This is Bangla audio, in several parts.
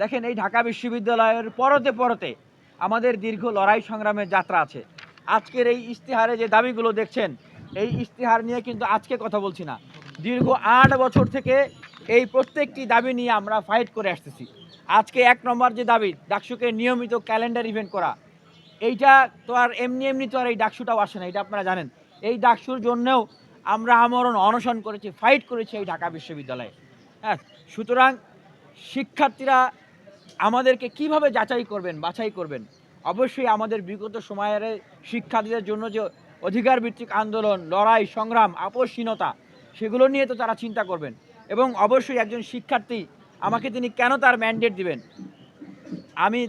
দেখেন, এই ঢাকা বিশ্ববিদ্যালয়ের পরতে পরতে আমাদের দীর্ঘ লড়াই সংগ্রামের যাত্রা আছে। আজকের এই ইশতেহারে যে দাবিগুলো দেখছেন, এই ইশতেহার নিয়ে কিন্তু আজকে কথা বলছি না। দীর্ঘ আট বছর থেকে এই প্রত্যেকটি দাবি নিয়ে আমরা ফাইট করে আসতেছি। আজকে এক নম্বর যে দাবি, ডাকসুকে নিয়মিত ক্যালেন্ডার ইভেন্ট করা, এইটা তো আর এমনি এমনি তো আর এই ডাকসুটাও আসে না, এটা আপনারা জানেন। এই ডাকসুর জন্যও আমরা আমরণ, অনশন করেছি ফাইট করেছি এই ঢাকা বিশ্ববিদ্যালয়ে। হ্যাঁ সুতরাং শিক্ষার্থীরা আমাদেরকে কীভাবে যাচাই করবেন বাছাই করবেন? অবশ্যই আমাদের বিগত সময়ের শিক্ষার্থীদের জন্য যে অধিকার ভিত্তিক আন্দোলন লড়াই সংগ্রাম আপোষহীনতা সেগুলো নিয়ে তো তারা চিন্তা করবেন। এবং অবশ্যই একজন শিক্ষার্থী আমাকে তিনি কেন তার ম্যান্ডেট দিবেন? আমি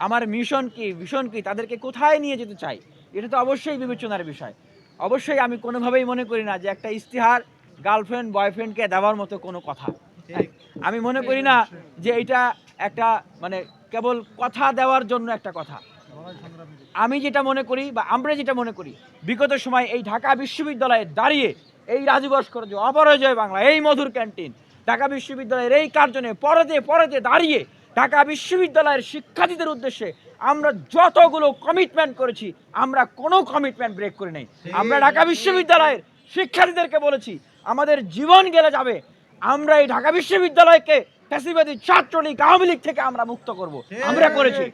আমার মিশন কি ভিশন কি তাদেরকে কোথায় নিয়ে যেতে চাই? এটা তো অবশ্যই বিবেচনার বিষয়। অবশ্যই আমি কোনোভাবেই মনে করি না যে একটা ইস্তিহার গার্লফ্রেন্ড বয়ফ্রেন্ডকে দেওয়ার মতো কোনো কথা। আমি মনে করি না যে এটা একটা মানে কেবল কথা দেওয়ার জন্য একটা কথা। আমি যেটা মনে করি বা আমরা যেটা মনে করি বিগত সময় এই ঢাকা বিশ্ববিদ্যালয়ে দাঁড়িয়ে এই রাজু ভাস্কর্য অপরাজয় বাংলা এই মধুর ক্যান্টিন ঢাকা বিশ্ববিদ্যালয়ের এই কার্জনে পরতে পরেতে দাঁড়িয়ে ঢাকা বিশ্ববিদ্যালয়ের শিক্ষার্থীদের উদ্দেশ্যে আমরা যতগুলো কমিটমেন্ট করেছি আমরা কোনো কমিটমেন্ট ব্রেক করে নেই। আমরা ঢাকা বিশ্ববিদ্যালয়ের শিক্ষার্থীদেরকে বলেছি আমাদের জীবন গেলে যাবে। আমরা এই ঢাকা বিশ্ববিদ্যালয়কে ফ্যাসিবাদী ছাত্রলীগ আওয়ামী লীগ থেকে আমরা মুক্ত করব। আমরা করেছি।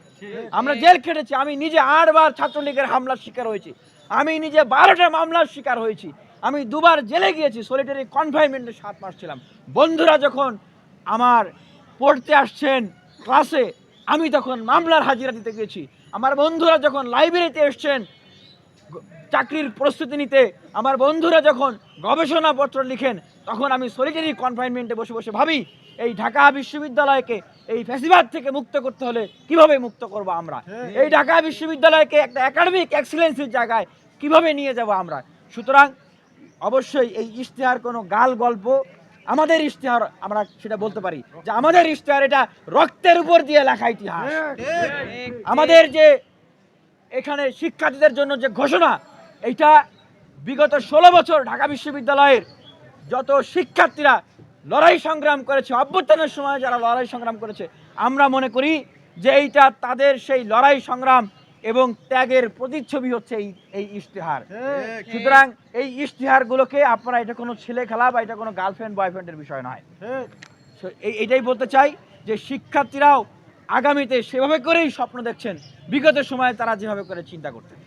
আমরা জেল খেটেছি। আমি নিজে আটবার ছাত্রলীগের হামলার শিকার হয়েছি। আমি নিজে বারোটা মামলার শিকার হয়েছি। আমি দুবার জেলে গিয়েছি সলিটারি কনফাইনমেন্টে সাত মাস ছিলাম। বন্ধুরা যখন আমার পড়তে আসছেন ক্লাসে আমি তখন মামলার হাজিরা দিতে গেছি আমার বন্ধুরা যখন লাইব্রেরিতে এসছেন চাকরির প্রস্তুতি নিতে আমার বন্ধুরা যখন গবেষণাপত্র লিখেন তখন আমি সলিটারি কনফাইনমেন্টে বসে বসে ভাবি এই ঢাকা বিশ্ববিদ্যালয়কে এই ফ্যাসিবাদ থেকে মুক্ত করতে হলে কীভাবে মুক্ত করব আমরা? এই ঢাকা বিশ্ববিদ্যালয়কে একটা একাডেমিক এক্সিলেন্সের জায়গায় কীভাবে নিয়ে যাব আমরা? সুতরাং অবশ্যই এই ইশতেহার কোনো গাল গল্প আমাদের ইশতেহার আমরা সেটা বলতে পারি যে আমাদের ইশতেহার এটা রক্তের উপর দিয়ে লেখা ইতিহাস। আমাদের যে এখানে শিক্ষার্থীদের জন্য যে ঘোষণা এইটা বিগত ষোলো বছর ঢাকা বিশ্ববিদ্যালয়ের যত শিক্ষার্থীরা লড়াই সংগ্রাম করেছে অভ্যুত্থানের সময় যারা লড়াই সংগ্রাম করেছে আমরা মনে করি যে এইটা তাদের সেই লড়াই সংগ্রাম এবং ত্যাগের প্রতিচ্ছবি হচ্ছে এই এই ইশতেহার। সুতরাং এই ইশতেহারগুলোকে আপনারা এটা কোনো ছেলে খেলা বা এটা কোনো গার্লফ্রেন্ড বয়ফ্রেন্ডের বিষয় নয়। এটাই বলতে চাই যে শিক্ষার্থীরাও আগামীতে সেভাবে করেই স্বপ্ন দেখছেন। বিগত সময়ে তারা যেভাবে করে চিন্তা করতেন।